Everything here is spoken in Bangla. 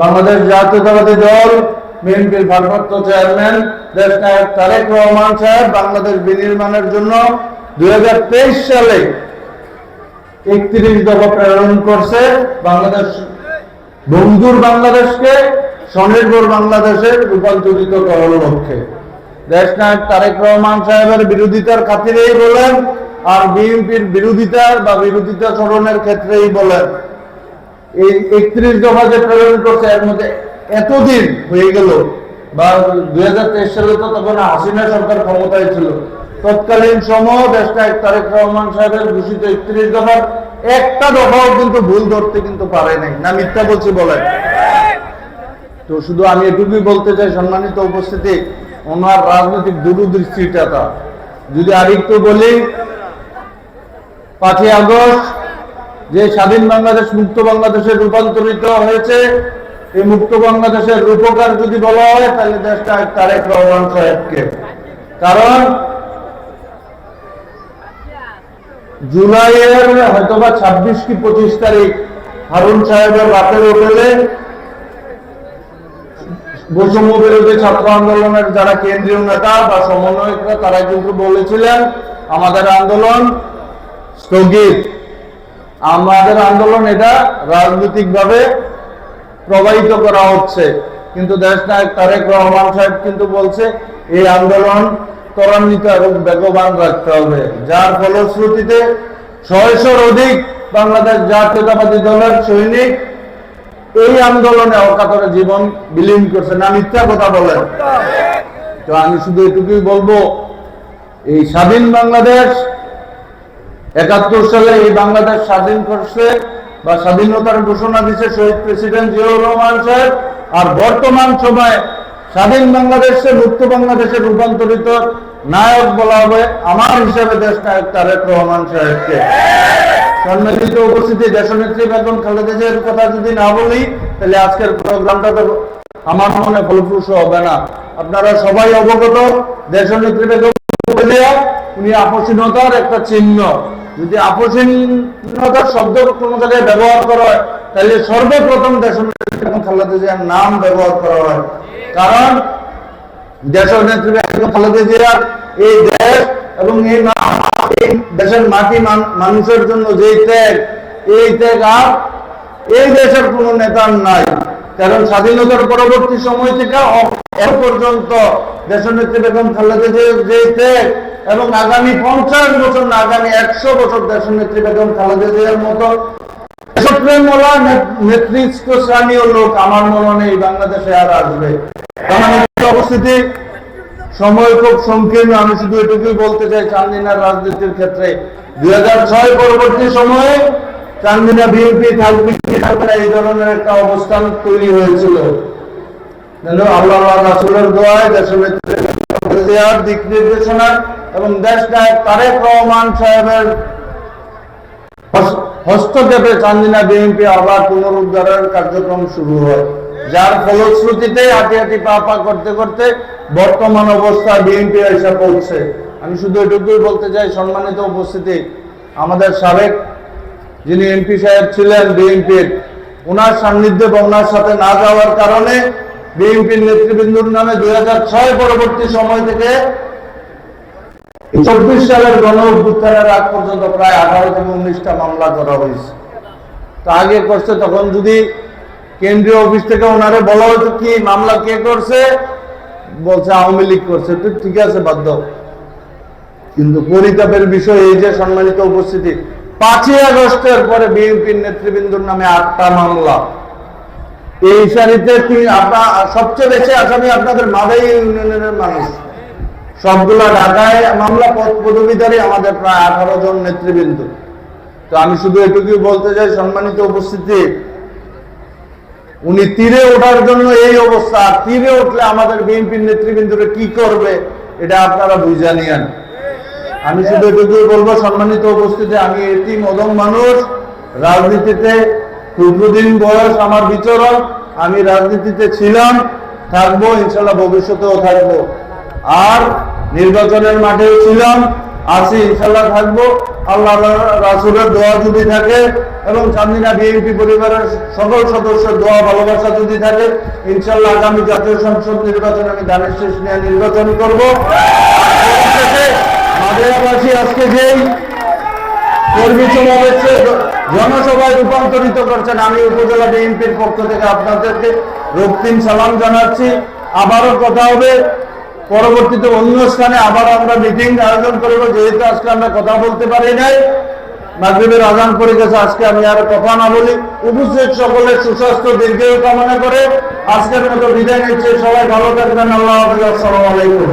বাংলাদেশ জাতীয়তাবাদী দল, বিএনপির ভারপ্রাপ্ত চেয়ারম্যান, দেশ নায়ক তারেক রহমান সাহেব, বাংলাদেশ বিনির্মাণের জন্য দুই সালে একত্রিশ দফা প্রেরণ করছে বাংলাদেশ। বন্ধুর বাংলাদেশকে স্বনির্ভর বাংলাদেশের রূপান্তরিত করার লক্ষ্যে। দেশ নায়ক তারেক রহমান সাহেবের বিরোধিতার খাতিরেই বলেন, আর বিএনপির বিরোধিতার বা বিরোধিতা চরণের ক্ষেত্রেই বলেন। এই একত্রিশ দফা যে প্রেরণ করছে, এর মধ্যে এতদিন হয়ে গেল, বা দুই সালে তো তখন হাসিনা সরকার ক্ষমতায় ছিল, তৎকালীন সময় তারেক রহমান সাহেবের ঘোষিত একত্রিশ দফার একটা দফাও কিন্তু ভুল ধরতে কিন্তু পারে নাই, না মিথ্যা বলছি বলেন তো শুধু আমি এটুকুই বলতে চাই, সম্মানিত উপস্থিতি, ওনার রাজনৈতিক দূরদৃষ্টিটা তা। যদি আরেকটু বলি, পাঁচই আগস্ট যে স্বাধীন বাংলাদেশ, মুক্ত বাংলাদেশে রূপান্তরিত হয়েছে, এই মুক্ত বাংলাদেশের রূপকার যদি বলা হয়, তাহলে দেশটা তারেক রহমান সাহেবকে। কারণ, জুলাইয়ের হয়তোবা ছাব্বিশ কি পঁচিশ তারিখ হারুন সাহেবের রাতের হোটেলে বৈষম্য বিরোধী ছাত্র আন্দোলনের যারা কেন্দ্রীয় নেতা বা সমন্বয়করা, তারা কিন্তু বলেছিলেন, আমাদের আন্দোলন স্থগিত। আমাদের আন্দোলন এটা রাজনৈতিকভাবে প্রবাহিত করা হচ্ছে। কিন্তু দেশ নায়ক তারেক রহমান সাহেব কিন্তু বলছে, এই আন্দোলন ত্বরান্বিত এবং বেগবান রাখতে হবে। যার ফলশ্রুতিতে ছয়শোর অধিক বাংলাদেশ জাতীয়তাবাদী দলের সৈনিক এই আন্দোলনে অকাতরে জীবন বিলীন করছে। না, মিথ্যা কথা বলেন। তো আমি শুধু এটুকুই বলব, এই স্বাধীন বাংলাদেশ একাত্তর সালে এই বাংলাদেশ স্বাধীন করছে বা স্বাধীনতার ঘোষণা দিচ্ছে শহীদ প্রেসিডেন্ট জিয়াউর রহমান সাহেব। আর বর্তমান সময়ে স্বাধীন বাংলাদেশে মুক্ত বাংলাদেশে রূপান্তরিত নায়ক বলা হবে আমার হিসাবে দেশ নায়ক তারেক রহমান সাহেবকে। সম্মানিত উপস্থিতি, দেশনেত্রী বেগম খালেদা জিয়ার কথা যদি না বলি, তাহলে আজকের প্রোগ্রামটা তো আমার মনে ফলপ্রসূ হবে না। আপনারা সবাই অবগত, দেশনেত্রী বেগম খালেদা জিয়া উনি আপসীনতার একটা চিহ্ন। যদি আপসীনতার শব্দ জায়গায় ব্যবহার করা হয়, তাহলে সর্বপ্রথম জিয়ার নাম ব্যবহার করা হয়। কারণ দেশনেত্রী বেগম খালেদা জিয়ার এই দেশ এবং এই দেশের মাটি মানুষের জন্য যে ত্যাগ, এই ত্যাগ আর এই দেশের কোন নেতার নাই। কারণ স্বাধীনতার পরবর্তী সময় থেকে এখন পর্যন্ত দেশনেত্রী বেগম খালেদা ত্যাগ এবং আগামী পঞ্চাশ বছর না, আগামী একশো বছর দেশনেত্রী বেগম খালেদা জিয়ার মতো দেশপ্রেমওয়ালা নে- নেতৃত্বস্থানীয় লোক আমার মনে বাংলাদেশে আর আসবে। সম্মানিত উপস্থিতি সময় খুব সংকীর্ণ। আমি শুধু এটুকুই বলতে চাই, চান্দিনার রাজনীতির ক্ষেত্রে দুই পরবর্তী সময়ে চান্দিনা বিএনপি থাকবে কি থাকবে না, এই ধরনের একটা অবস্থান তৈরি হয়েছিল। আল্লাহ রাসুলের দোয়ায় দেশের দিক নির্দেশনা এবং দেশ নায়ক তারেক রহমান সাহেবের হস্তক্ষেপে চান্দিনা বিএনপি আবার পুনরুদ্ধারের কার্যক্রম শুরু হয়। যার ফলশ্রুতিতে হাঁটি হাঁটি পা পা করতে করতে বর্তমান অবস্থা বিএনপি এসে পৌঁছে। আমি শুধু এটুকুই বলতে চাই সম্মানিত উপস্থিতি আমাদের সাবেক যিনি এমপি সাহেব ছিলেন বিএনপির ওনার সান্নিধ্যে বা ওনার সাথে না যাওয়ার কারণে বিএনপির নেতৃবৃন্দুর নামে দুই পরবর্তী সময় থেকে চব্বিশ সালের গণ অভ্যুত্থানের আগ পর্যন্ত প্রায় আঠারো থেকে উনিশটা মামলা করা হয়েছে। তা আগে করছে, তখন যদি কেন্দ্রীয় অফিস থেকে ওনারে বলা হতো কি, মামলা কে করছে? বলছে, আওয়ামী লীগ করছে। তো ঠিক আছে, বাধ্য। কিন্তু পরিতাপের বিষয় এই যে সম্মানিত উপস্থিতি পাঁচই আগস্টের পরে বিএনপির নেতৃবৃন্দুর নামে আটটা মামলা। এই সারিতে সবচেয়ে বেশি আসামি আপনাদের মাদাই ইউনিয়নের মানুষ। সবগুলা ঢাকায় মামলা পদ পদবীধারী আমাদের প্রায় আঠারো জন নেতৃবৃন্দ। তো আমি শুধু এটুকুই বলতে চাই, সম্মানিত উপস্থিতি, উনি তীরে ওঠার জন্য এই অবস্থা। তীরে উঠলে আমাদের বিএনপির নেতৃবৃন্দরা কি করবে, এটা আপনারা বুঝা নিয়েন। আমি শুধু এটুকুই বলব, সম্মানিত উপস্থিতি, আমি এটি মদম মানুষ। রাজনীতিতে ক্ষুদ্রদিন বয়স আমার বিচরণ। আমি রাজনীতিতে ছিলাম, থাকব, ইনশাল্লাহ ভবিষ্যতেও থাকব। আর নির্বাচনের মাঠেও ছিলাম, আছি, ইনশাল্লাহ থাকব। আল্লাহ রাসুলের দোয়া যদি থাকে এবং চান্দিনা বিএনপি পরিবারের সকল সদস্যের দোয়া, ভালোবাসা যদি থাকে, ইনশাল্লাহ আগামী জাতীয় সংসদ নির্বাচন আমি ধানের শেষ নিয়ে নির্বাচন করব। মাদিয়াবাসী আজকে যেই কর্মী সমাবেশে জনসভায় রূপান্তরিত করছেন, আমি উপজেলা বিএনপির পক্ষ থেকে আপনাদেরকে রক্তিম সালাম জানাচ্ছি। আবারও কথা হবে, পরবর্তীতে অন্য স্থানে আবার আমরা মিটিং আয়োজন করব, যেহেতু আজকে আমরা কথা বলতে পারি নাই। মাগরীবের আজান করে গেছে, আজকে আমি আর কথা না বলি। উপস্থিত সকলের সুস্বাস্থ্য, দীর্ঘায়ু কামনা করে আজকের মতো বিদায় নিচ্ছে। সবাই ভালো থাকবেন, আল্লাহ আসসালামু আলাইকুম।